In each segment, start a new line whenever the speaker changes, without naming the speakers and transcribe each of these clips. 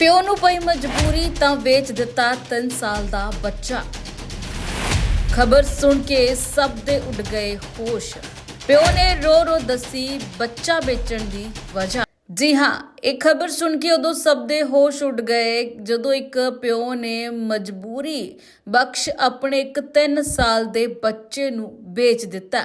ਪਿਓ ਨੂੰ ਪਈ ਮਜਬੂਰੀ ਤਾਂ ਵੇਚ ਦਿੱਤਾ 3 ਸਾਲ ਦਾ ਬੱਚਾ। ਖਬਰ ਸੁਣ ਕੇ ਸਭ ਦੇ ਉੱਡ ਗਏ ਹੋਸ਼। ਪਿਓ ਨੇ ਰੋ ਰੋ ਦੱਸੀ ਬੱਚਾ ਵੇਚਣ ਦੀ ਵਜ੍ਹਾ। ਜੀ ਹਾਂ, ਇਹ ਖਬਰ ਸੁਣ ਕੇ ਉਦੋਂ ਸਭ ਦੇ ਹੋਸ਼ ਉੱਡ ਗਏ। ਜਦੋਂ ਇੱਕ ਪਿਓ ਨੇ ਮਜਬੂਰੀ ਬਖਸ਼ ਆਪਣੇ ਇੱਕ 3 ਸਾਲ ਦੇ ਬੱਚੇ ਨੂੰ ਵੇਚ ਦਿੱਤਾ।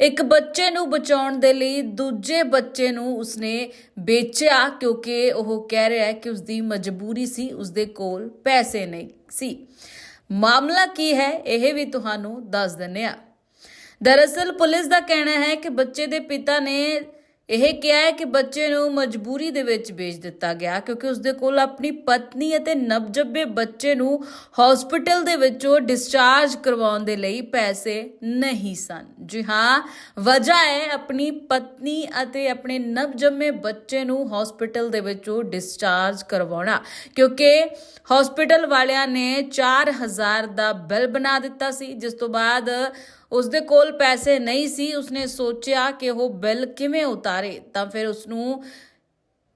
ਇੱਕ ਬੱਚੇ ਨੂੰ ਬਚਾਉਣ ਦੇ ਲਈ ਦੂਜੇ ਬੱਚੇ ਨੂੰ ਉਸਨੇ ਵੇਚਿਆ ਕਿਉਂਕਿ ਉਹ ਕਹਿ ਰਿਹਾ ਹੈ ਕਿ ਉਸਦੀ ਮਜਬੂਰੀ ਸੀ, ਉਸਦੇ ਕੋਲ ਪੈਸੇ ਨਹੀਂ ਸੀ। ਮਾਮਲਾ ਕੀ ਹੈ, ਇਹ ਵੀ ਤੁਹਾਨੂੰ ਦੱਸ ਦਿੰਨੇ ਆ ਦਰਅਸਲ ਪੁਲਿਸ ਦਾ ਕਹਿਣਾ ਹੈ ਕਿ ਬੱਚੇ ਦੇ ਪਿਤਾ ਨੇ ਇਹ ਕਿਹਾ ਹੈ ਕਿ ਬੱਚੇ ਨੂੰ ਮਜਬੂਰੀ ਦੇ ਵਿੱਚ ਵੇਚ ਦਿੱਤਾ ਗਿਆ ਕਿਉਂਕਿ ਉਸਦੇ ਕੋਲ ਆਪਣੀ ਪਤਨੀ ਅਤੇ ਨਵਜੰਮੇ ਬੱਚੇ ਨੂੰ ਹਸਪੀਟਲ ਦੇ ਵਿੱਚੋਂ ਡਿਸਚਾਰਜ ਕਰਵਾਉਣ ਦੇ ਲਈ ਪੈਸੇ ਨਹੀਂ ਸਨ। ਜੀ ਹਾਂ, ਵਜ੍ਹਾ ਹੈ ਆਪਣੀ ਪਤਨੀ ਅਤੇ ਆਪਣੇ ਨਵਜੰਮੇ ਬੱਚੇ ਨੂੰ ਹਸਪੀਟਲ ਦੇ ਵਿੱਚੋਂ ਡਿਸਚਾਰਜ ਕਰਵਾਉਣਾ ਕਿਉਂਕਿ ਹਸਪੀਟਲ ਵਾਲਿਆਂ ਨੇ 4000 ਦਾ ਬਿੱਲ ਬਣਾ ਦਿੱਤਾ ਸੀ, ਜਿਸ ਤੋਂ ਬਾਅਦ ਉਸਦੇ ਕੋਲ ਪੈਸੇ ਨਹੀਂ ਸੀ, ਉਸਨੇ ਸੋਚਿਆ ਕਿ ਉਹ ਬਿੱਲ ਕਿਵੇਂ ਉਤਾਰੇ। ਤਾਂ ਫਿਰ ਉਸਨੂੰ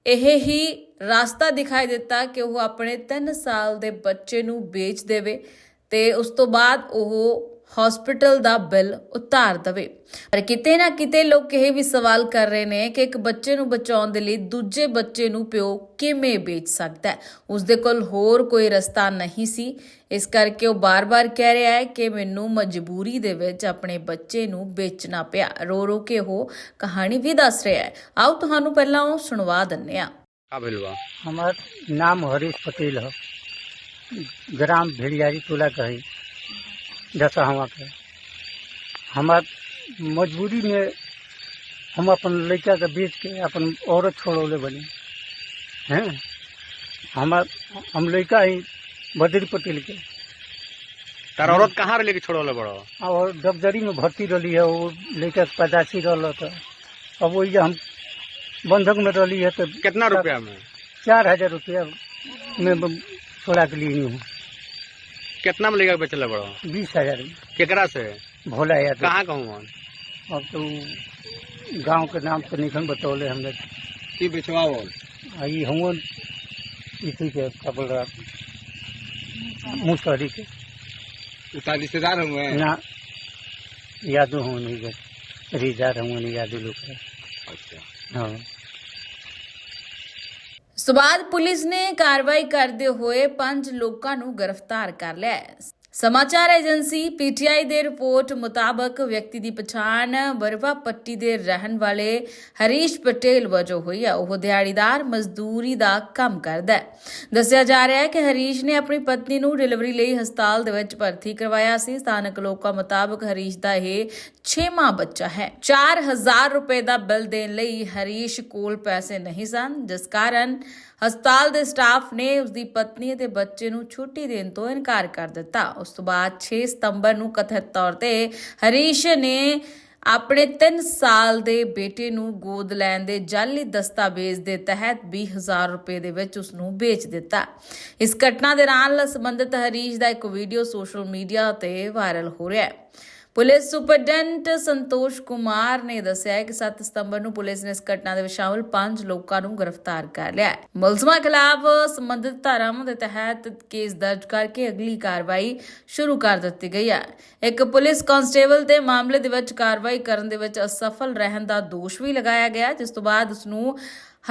ਇਹ ਹੀ ਰਸਤਾ ਦਿਖਾਈ ਦਿੱਤਾ ਕਿ ਉਹ ਆਪਣੇ 3 ਸਾਲ ਦੇ ਬੱਚੇ ਨੂੰ ਵੇਚ ਦੇਵੇ ਤੇ ਉਸ ਤੋਂ ਬਾਅਦ ਉਹ ਹਸਪੀਟਲ ਦਾ ਬਿੱਲ ਉਤਾਰ ਦਵੇ ਪਰ ਕਿਤੇ ਨਾ ਕਿਤੇ ਲੋਕ ਇਹ ਵੀ ਸਵਾਲ ਕਰ ਰਹੇ ਨੇ ਕਿ ਇੱਕ ਬੱਚੇ ਨੂੰ ਬਚਾਉਣ ਦੇ ਲਈ ਦੂਜੇ ਬੱਚੇ ਨੂੰ ਪਿਓ ਕਿਵੇਂ ਵੇਚ ਸਕਦਾ ਹੈ ਉਸ ਦੇ ਕੋਲ ਹੋਰ ਕੋਈ ਰਸਤਾ ਨਹੀਂ ਸੀ ਇਸ ਕਰਕੇ ਉਹ ਬਾਰ-ਬਾਰ ਕਹਿ ਰਿਹਾ ਹੈ ਕਿ ਮੈਨੂੰ ਮਜਬੂਰੀ ਦੇ ਵਿੱਚ ਆਪਣੇ ਬੱਚੇ ਨੂੰ ਵੇਚਣਾ ਪਿਆ ਰੋ ਰੋ ਕੇ ਉਹ ਕਹਾਣੀ ਵੀ ਦੱਸ ਰਿਹਾ ਹੈ ਆਓ ਤੁਹਾਨੂੰ ਪਹਿਲਾਂ ਉਹ ਸੁਣਵਾ ਦਿੰਨੇ ਆ
का भेल बा
हमार नाम हरीश पटेल है ग्राम भेड़ियारी टोला कही दसहवा के हमार मजबूरी में हम अपन लड़का के बेच के अपन औरत छोड़ौले बनी। हैं? हमार हम लड़का ही बद्री पटेल के
तार औरत कहाँ रह लेके छोड़ोले बड़ो?
और डबजरी में भर्ती रही है वो लड़का के पैदाशी रहा था अब वही हम बंधक में रही है तो
कितना रुपया में?
चार हज़ार रुपया में छोड़ा के लिए हूँ।
कितना में लेकर बेचले बड़ो
बीस हज़ार।
केकरा से?
भोला यादव
कहाँ कहूँ
अब तो गाँव के नाम तो निखन बतौले हमने।
की बेचवाओ
आई हम इसी के क्या बोल रहा? मुसहरी के।
उसका रिश्तेदार हुए
ना यादव हूँ नहीं रिजार हूँ नहीं यादव लोग
अच्छा।
हाँ।
ਇਸ ਪੁਲਿਸ ਨੇ ਕਾਰਵਾਈ ਕਰਦੇ ਹੋਏ ਪੰਜ ਲੋਕਾਂ ਨੂੰ ਗ੍ਰਿਫਤਾਰ ਕਰ ਲਿਆ ਹੈ। ਸਮਾਚਾਰ ਏਜੰਸੀ ਪੀਟੀਆਈ ਦੇ ਰਿਪੋਰਟ ਮੁਤਾਬਕ ਵਿਅਕਤੀ ਦੀ ਪਛਾਣ ਬਰਵਾ ਪੱਟੀ ਦੇ ਰਹਿਣ ਵਾਲੇ ਹਰੀਸ਼ ਪਟੇਲ ਵਜੋਂ ਹੋਈ ਹੈ ਉਹ ਦਿਹਾੜੀਦਾਰ ਮਜ਼ਦੂਰੀ ਦਾ ਕੰਮ ਕਰਦਾ ਹੈ। ਦੱਸਿਆ ਜਾ ਰਿਹਾ ਹੈ ਕਿ ਹਰੀਸ਼ ਨੇ ਆਪਣੀ ਪਤਨੀ ਨੂੰ ਡਿਲੀਵਰੀ ਲਈ ਹਸਪਤਾਲ ਦੇ ਵਿੱਚ ਭਰਤੀ ਕਰਵਾਇਆ ਸੀ। ਸਥਾਨਕ ਲੋਕਾਂ ਮੁਤਾਬਕ ਹਰੀਸ਼ ਦਾ ਇਹ 6ਵਾਂ ਬੱਚਾ ਹੈ। 4000 ਰੁਪਏ ਦਾ ਬਿੱਲ ਦੇਣ ਲਈ ਹਰੀਸ਼ ਕੋਲ ਪੈਸੇ ਨਹੀਂ ਸਨ, ਜਿਸ ਕਾਰਨ ਹਸਪਤਾਲ ਦੇ ਸਟਾਫ ਨੇ ਉਸ ਦੀ ਪਤਨੀ ਅਤੇ ਬੱਚੇ ਨੂੰ ਛੁੱਟੀ ਦੇਣ ਤੋਂ ਇਨਕਾਰ ਕਰ ਦਿੱਤਾ। ਉਸ ਤੋਂ ਬਾਅਦ 6 ਸਤੰਬਰ ਨੂੰ ਕਥਿਤ ਤੌਰ ਤੇ ਹਰੀਸ਼ ਨੇ ਆਪਣੇ 3 ਸਾਲ ਦੇ ਬੇਟੇ ਨੂੰ ਗੋਦ ਲੈਣ ਦੇ ਜਾਲੀ ਦਸਤਾਵੇਜ਼ ਦੇ ਤਹਿਤ 20000 ਰੁਪਏ ਦੇ ਵਿੱਚ ਉਸ ਨੂੰ ਵੇਚ ਦਿੱਤਾ। ਇਸ ਘਟਨਾ ਦੇ ਨਾਲ ਸੰਬੰਧਿਤ ਹਰੀਸ਼ ਦਾ ਇੱਕ ਵੀਡੀਓ ਸੋਸ਼ਲ ਮੀਡੀਆ ਤੇ ਵਾਇਰਲ ਹੋ ਰਿਹਾ ਹੈ। ਪੁਲਿਸ ਸੁਪਰਡੈਂਟ ਸੰਤੋਸ਼ ਕੁਮਾਰ ਨੇ ਦੱਸਿਆ ਕਿ 7 ਸਤੰਬਰ ਨੂੰ ਪੁਲਿਸ ਨੇ ਇਸ ਘਟਨਾ ਦੇ ਵਿੱਚ ਸ਼ਾਮਲ 5 ਲੋਕਾਂ ਨੂੰ ਗ੍ਰਿਫਤਾਰ ਕਰ ਲਿਆ ਹੈ। ਮੁਲਜ਼ਮਾਂ ਖਿਲਾਫ ਸੰਬੰਧਿਤ ਧਾਰਾਵਾਂ ਦੇ ਤਹਿਤ ਕੇਸ ਦਰਜ ਕਰਕੇ ਅਗਲੀ ਕਾਰਵਾਈ ਸ਼ੁਰੂ ਕਰ ਦਿੱਤੀ ਗਈ ਹੈ। ਇੱਕ ਪੁਲਿਸ ਕਾਂਸਟੇਬਲ ਤੇ ਮਾਮਲੇ ਦੇ ਵਿੱਚ ਕਾਰਵਾਈ ਕਰਨ ਦੇ ਵਿੱਚ ਅਸਫਲ ਰਹਿਣ ਦਾ ਦੋਸ਼ ਵੀ ਲਗਾਇਆ ਗਿਆ ਜਿਸ ਤੋਂ ਬਾਅਦ ਉਸ ਨੂੰ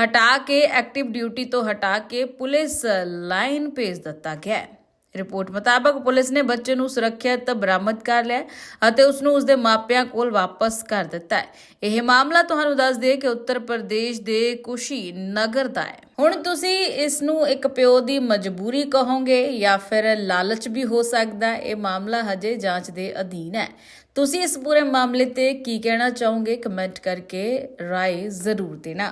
ਹਟਾ ਕੇ ਐਕਟਿਵ ਡਿਊਟੀ ਤੋਂ ਹਟਾ ਕੇ ਪੁਲਿਸ ਲਾਈਨ ਭੇਜ ਦਿੱਤਾ ਗਿਆ ਰਿਪੋਰਟ ਮੁਤਾਬਕ ਪੁਲਿਸ ਨੇ ਬੱਚੇ ਨੂੰ ਸੁਰੱਖਿਅਤ ਬਰਾਮਦ ਕਰ ਲਿਆ ਅਤੇ ਉਸ ਨੂੰ ਉਸਦੇ ਮਾਪਿਆਂ ਕੋਲ ਵਾਪਸ ਕਰ ਦਿੱਤਾ ਹੈ। ਇਹ ਮਾਮਲਾ ਤੁਹਾਨੂੰ ਦੱਸ ਦਈਏ ਕਿ ਉੱਤਰ ਪ੍ਰਦੇਸ਼ ਦੇ ਕੁਸ਼ੀ ਨਗਰ ਦਾ ਹੈ। ਹੁਣ ਤੁਸੀਂ ਇਸ ਨੂੰ ਇੱਕ ਪਿਓ ਦੀ ਮਜਬੂਰੀ ਕਹੋਗੇ ਜਾਂ ਫਿਰ ਲਾਲਚ ਵੀ ਹੋ ਸਕਦਾ ਹੈ? ਇਹ ਮਾਮਲਾ ਹਜੇ ਜਾਂਚ ਦੇ ਅਧੀਨ ਹੈ। ਤੁਸੀਂ ਇਸ ਪੂਰੇ ਮਾਮਲੇ ਤੇ ਕੀ ਕਹਿਣਾ ਚਾਹੋਗੇ? ਕਮੈਂਟ ਕਰਕੇ ਰਾਏ ਜ਼ਰੂਰ ਦੇਣਾ।